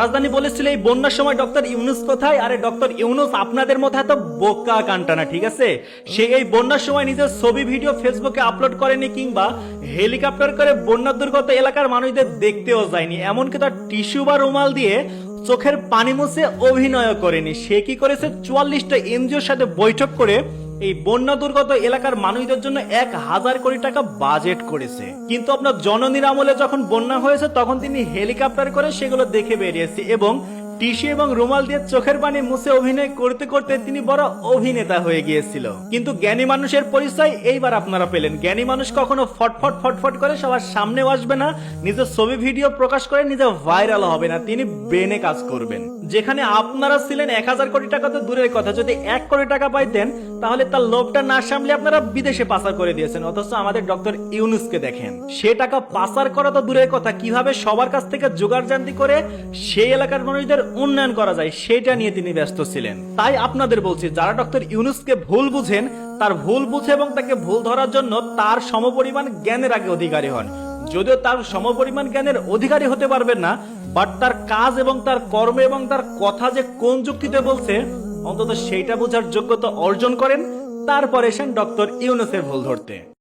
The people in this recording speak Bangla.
রাজধানী বলেছিল এই বন্যার সময় ডক্টর ইউনুস কোথায়? আরে ডক্টর ইউনুস, আপনাদের মতো এত বোকা কান্টানা, ঠিক আছে? সে এই বন্যার সময় নিজের ছবি, ভিডিও ফেসবুকে আপলোড করেনি কিংবা হেলিকপ্টার করে বন্যা দুর্গত এলাকার মানুষদের দেখতেও যায়নি। এমনকি তার টিস্যু বা রুমাল দিয়ে চোখের পানি মুছে অভিনয় করেনি। সে কি করেছে? চুয়াল্লিশটা এনজিওর সাথে বৈঠক করে এই বন্যা দুর্গত এলাকার মানুষদের জন্য এক হাজার কোটি টাকা বাজেট করেছে। কিন্তু আপনার জননীর আমলে যখন বন্যা হয়েছে, তখন তিনি হেলিকপ্টার করে সেগুলো দেখে বেরিয়েছে এবং টিস্যু এবং রুমাল দিয়ে চোখের পানি মুছে অভিনয় করতে করতে তিনি বড় অভিনেতা হয়ে গিয়েছিল। কিন্তু জ্ঞানী মানুষের পরিচয় এইবার আপনারা পেলেন। জ্ঞানী মানুষ কখনো ফটফট ফটফট করে সবার সামনেও আসবে না নিজের ছবি, ভিডিও প্রকাশ করে নিজে ভাইরাল হবে না, তিনি ব্রেনে কাজ করবেন। যেখানে আপনারা ছিলেন এক হাজার কোটি টাকা তো দূরের কথা, যদি এক কোটি টাকা পাইতেন, তাহলে তার লোভটা না সামলে আপনারা বিদেশে পাচার করে দিয়েছেন। অথচ আমাদের ডক্টর ইউনুসকে দেখেন। সে টাকা পাচার করা তো দূরের কথা, কীভাবে সবার কাছ থেকে জোগাড় জানতি করে সেই এলাকার মানুষদের উন্নয়ন করা যায়, সেটা নিয়ে তিনি ব্যস্ত ছিলেন। তাই আপনাদের বলছি, যারা ডক্টর ইউনুসকে ভুল বুঝেন, তার ভুল বুঝে এবং তাকে ভুল ধরার জন্য তার সমপরিমাণ জ্ঞানের আগে অধিকারী হন। যদিও তার সমপরিমাণ জ্ঞানের অধিকারী হতে পারবেন না বাট তার কাজ এবং তার কর্ম এবং তার কথা যে কোন যুক্তিতে বলছে, অন্তত সেইটা বোঝার যোগ্যতা অর্জন করেন, তারপরে এসেন ডক্টর ইউনুসের ভুল ধরতে।